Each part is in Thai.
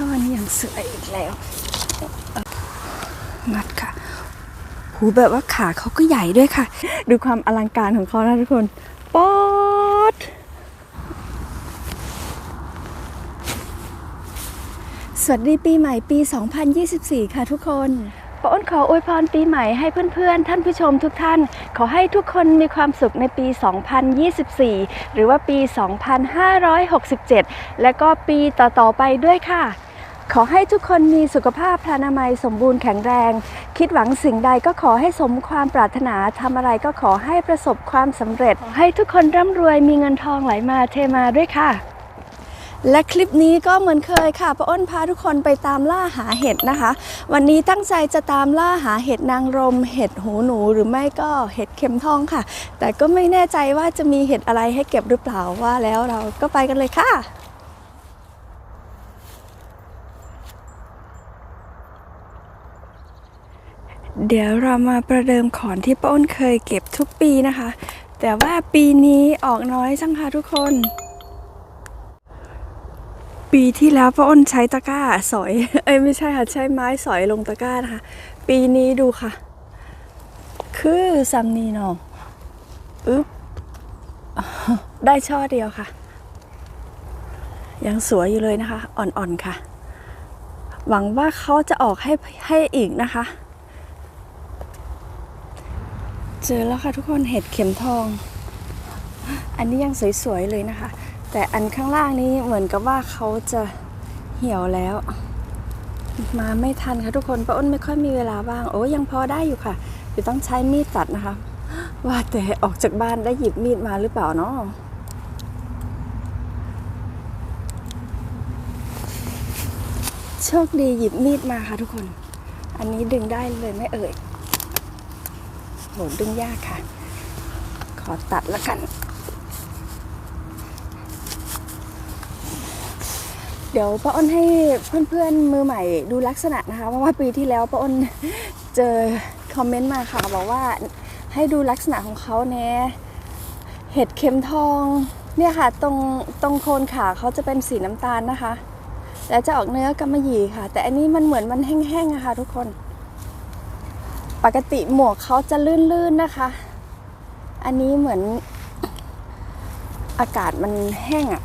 ช่อนี้ยังสวยอีกแล้วงัดค่ะหูแบบว่าขาเขาก็ใหญ่ด้วยค่ะ ดูความอลังการของเขานะทุกคนป๊อดสวัสดีปีใหม่ปี 2024 ค่ะทุกคนป้าอ้นขออวยพรปีใหม่ให้เพื่อนๆ ท่านผู้ชมทุกท่าน ขอให้ทุกคนมีความสุขในปี 2024 หรือว่าปี 2567 และก็ปีต่อๆไปด้วยค่ะ ขอให้ทุกคนมีสุขภาพพลานามัยสมบูรณ์แข็งแรง คิดหวังสิ่งใดก็ขอให้สมความปรารถนาทำอะไรก็ขอให้ประสบความสำเร็จ ให้ทุกคนร่ำรวยมีเงินทองไหลมาเทมาด้วยค่ะ และคลิปนี้ก็เหมือนเคยค่ะป้าอ้นพาทุกคนไปตามล่าหาเห็ดนะคะ วันนี้ตั้งใจจะตามล่าหาเห็ดนางรม เห็ดหูหนูหรือไม่ก็เห็ดเข็มทองค่ะ แต่ก็ไม่แน่ใจว่าจะมีเห็ดอะไรให้เก็บหรือเปล่าว่าแล้วเราก็ไปกันเลยค่ะ เดี๋ยวเรามาประเดิมขอนที่ป้าอ้นเคยเก็บทุกปีนะคะ แต่ว่าปีนี้ออกน้อยจังค่ะทุกคน ปีที่แล้วป้าอ้นใช้ตะกร้าสอย เอ้ยไม่ใช่ค่ะใช้ไม้สอยลงตะกร้านะคะ ปีนี้ดูค่ะ คือซัมนีเนาะอึ๊บได้ช่อเดียวค่ะ ยังสวยอยู่เลยนะคะ อ่อนๆค่ะ หวังว่าเขาจะออกให้ให้อีกนะคะ เจอแล้วค่ะทุกคนเห็ดเข็มทอง อันนี้ยังสวยๆเลยนะคะ แต่อันข้างล่างนี้เหมือนกับว่าเขาจะเหี่ยวแล้ว มาไม่ทันค่ะทุกคนป้าอ้นไม่ค่อยมีเวลาว่าง โอ้ยังพอได้อยู่ค่ะเดี๋ยวต้องใช้มีดตัดนะคะ ว่าแต่ออกจากบ้านได้หยิบมีดมาหรือเปล่าเนาะโชคดีหยิบมีดมาค่ะทุกคน อันนี้ดึงได้เลยไม่เอ่ย โหดึงยากค่ะ ขอตัดแล้วกัน เดี๋ยวป้าอ้นให้เพื่อนๆมือใหม่ดูลักษณะนะคะ เพราะว่าปีที่แล้วป้าอ้นเจอคอมเมนต์มาค่ะบอกว่าให้ดูลักษณะของเขาแน่เห็ดเข็มทองเนี่ยค่ะตรงตรงโคนขาเขาจะเป็นสีน้ำตาลนะคะ แล้วจะออกเนื้อกำมะหยี่ค่ะ แต่อันนี้มันเหมือนมันแห้งๆอะค่ะทุกคน ปกติหมวกเขาจะลื่นๆนะคะ อันนี้เหมือนอากาศมันแห้งอะ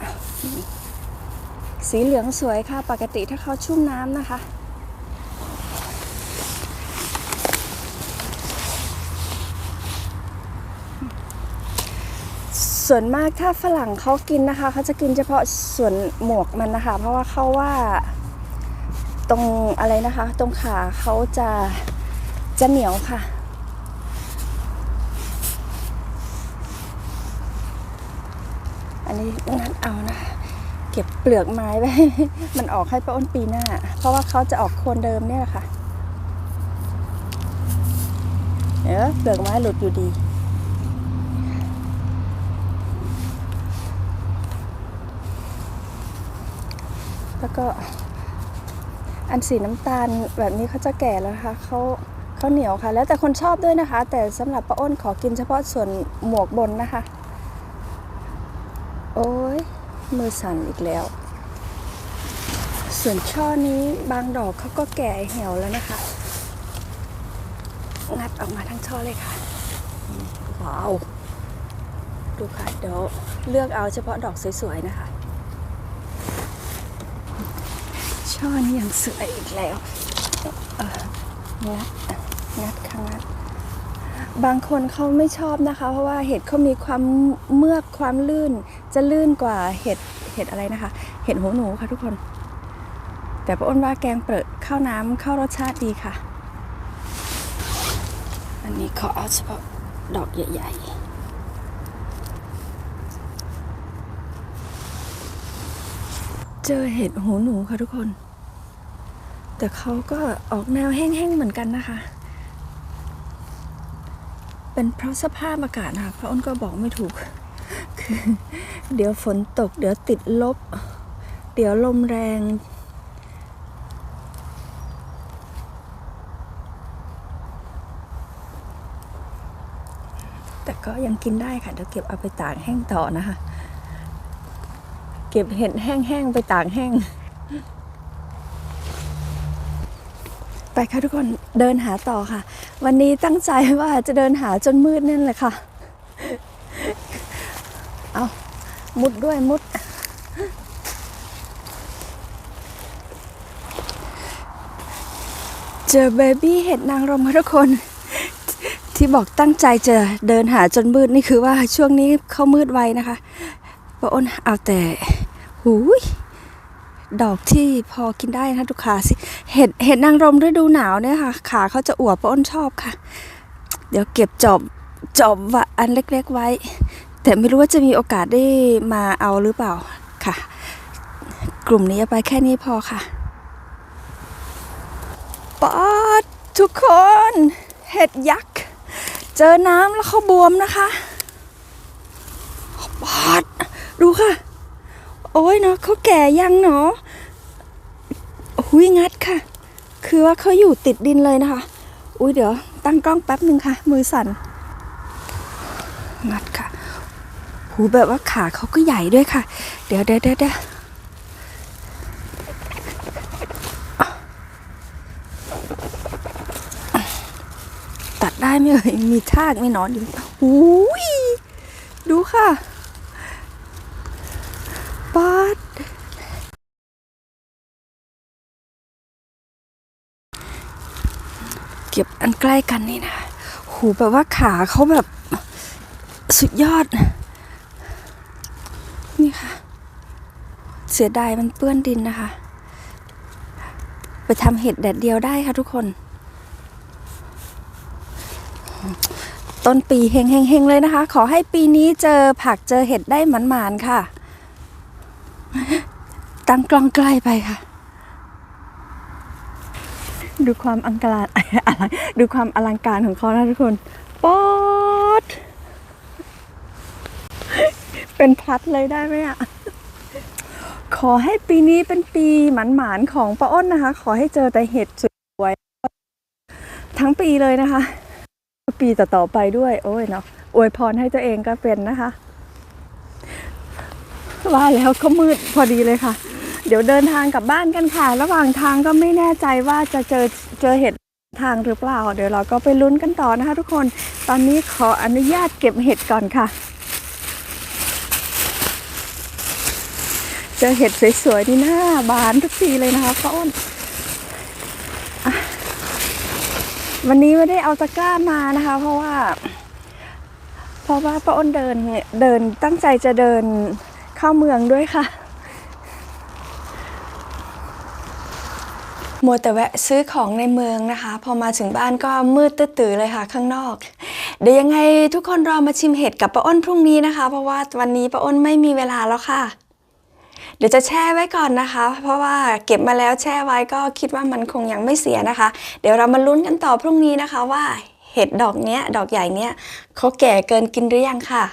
สีเหลืองสวยค่ะ ปกติถ้าเขาชุ่มน้ำนะคะ ส่วนมากถ้าฝรั่งเขากินนะคะ เขาจะกินเฉพาะส่วนหมวกมันนะคะ เพราะว่าเขาว่าตรงอะไรนะคะ ตรงขาเขาจะ จะเหนียวค่ะ อันนี้งั้นเอานะเก็บเปลือกไม้ไว้ มันออกให้ป้าอ้นปีหน้า เพราะว่าเขาจะออกโคนเดิมเนี่ยแหละค่ะเออเปลือกไม้หลุดอยู่ดีแล้วก็อันสีน้ำตาลแบบนี้เขาจะแก่แล้วนะคะเขา ข้าวเหนียวค่ะ แล้วแต่คนชอบด้วยนะคะ แต่สำหรับป้าอ้นขอกินเฉพาะส่วนหมวกบนนะคะ โอ้ยมือสั่นอีกแล้ว ส่วนช่อนี้บางดอกเขาก็แก่เหี่ยวแล้วนะคะ งัดออกมาทั้งช่อเลยค่ะ ว้าว ดูค่ะ เดี๋ยวเลือกเอาเฉพาะดอกสวยๆนะคะ ช่อนี้ยังสวยอีกแล้วเอ่อ งัดค่ะงัด บางคนเขาไม่ชอบนะคะ เพราะว่าเห็ดเขามีความเมือกความลื่น จะลื่นกว่าเห็ดเห็ดอะไรนะคะ เห็ดหูหนูค่ะทุกคน แต่ป้าอ้นว่าแกงเปิดข้าวน้ำเข้ารสชาติดีค่ะ อันนี้ขอเอาเฉพาะดอกใหญ่ๆเจอเห็ดหูหนูค่ะทุกคน แต่เขาก็ออกแนวแห้งๆเหมือนกันนะคะ เป็นเพราะสภาพอากาศนะคะพระอ้นก็บอกไม่ถูก คือเดี๋ยวฝนตก เดี๋ยวติดลบ เดี๋ยวลมแรง แต่ก็ยังกินได้ค่ะ เดี๋ยวเก็บเอาไปตากแห้งต่อนะคะ เก็บเห็ดแห้งๆไปตากแห้ง ไปค่ะทุกคนเดินหาต่อค่ะ วันนี้ตั้งใจว่าจะเดินหาจนมืดนั่นแหละค่ะ เอามุดด้วยมุด เจอเบบี้เห็ดนางรมค่ะทุกคน ที่บอกตั้งใจจะเดินหาจนมืดนี่คือว่าช่วงนี้เข้ามืดไวนะคะป้าอ้นเอาแต่หูย ดอกที่พอกินได้นะทุกขาสิเห็ดเห็ดนางรมฤดูหนาวเนี่ยค่ะ ขาเขาจะอวบป้าอ้นชอบค่ะ เดี๋ยวเก็บจอบจอบว่าอันเล็ก ๆ ไว้ แต่ไม่รู้ว่าจะมีโอกาสได้มาเอาหรือเปล่าค่ะ กลุ่มนี้ไปแค่นี้พอค่ะป๊อดทุกคน เห็ดยักษ์ เจอน้ำแล้วเขาบวมนะคะป๊อดดูค่ะ โอ้ยเนาะเขาแก่ยังเนาะ หุยงัดค่ะ คือว่าเขาอยู่ติดดินเลยนะคะ อุ้ยเดี๋ยว ตั้งกล้องแป๊บหนึ่งค่ะ มือสั่น งัดค่ะ หูแบบว่าขาเขาก็ใหญ่ด้วยค่ะ เดี๋ยวเดี๋ยวเดี๋ยวเดี๋ยวตัดได้ไหมเอ่ย มีทากมีหนอนอยู่หูยดูค่ะป๊าด เก็บอันใกล้กันนี่นะหูแบบว่าขาเขาแบบสุดยอด นี่ค่ะ เสียดายมันเปื้อนดินนะคะ ไปทำเห็ดแดดเดียวได้ค่ะทุกคน ต้นปีเฮงเฮงเลยนะคะ ขอให้ปีนี้เจอผักเจอเห็ดได้หมันๆค่ะ ตั้งกล้องใกล้ไปค่ะ ดูความอังการดูความอลังการของเขานะทุกคนป๊อดเป็นพัดเลยได้ไหมอะ ขอให้ปีนี้เป็นปีหมันๆของป้าอ้นนะคะ ขอให้เจอแต่เห็ดสวยๆทั้งปีเลยนะคะ ปีต่อๆไปด้วย โอ้ยเนาะอวยพรให้ตัวเองก็เป็นนะคะ ว่าแล้วก็มืดพอดีเลยค่ะ เดี๋ยวเดินทางกลับบ้านกันค่ะ ระหว่างทางก็ไม่แน่ใจว่าจะเจอเจอเห็ดทางหรือเปล่า เดี๋ยวเราก็ไปลุ้นกันต่อนะคะ ทุกคน ตอนนี้ขออนุญาตเก็บเห็ดก่อนค่ะ เจอเห็ดสวยๆนี่หน้าบานทุกทีเลยนะคะป้าอ้นวันนี้ไม่ได้เอาตะกร้ามานะคะ เพราะว่า เพราะว่าป้าอ้นเดินเดินตั้งใจจะเดินเข้าเมืองด้วยค่ะ มัวแต่แวะซื้อของในเมืองนะคะ พอมาถึงบ้านก็มืดตื้อเลยค่ะข้างนอก เดี๋ยวยังไงทุกคนรอมาชิมเห็ดกับป้าอ้นพรุ่งนี้นะคะ เพราะว่าวันนี้ป้าอ้นไม่มีเวลาแล้วค่ะ เดี๋ยวจะแช่ไว้ก่อนนะคะ เพราะว่าเก็บมาแล้วแช่ไว้ก็คิดว่ามันคงยังไม่เสียนะคะ เดี๋ยวเรามาลุ้นกันต่อพรุ่งนี้นะคะว่าเห็ดดอกเนี้ยดอกใหญ่เนี้ยเขาแก่เกินกินหรือยังค่ะ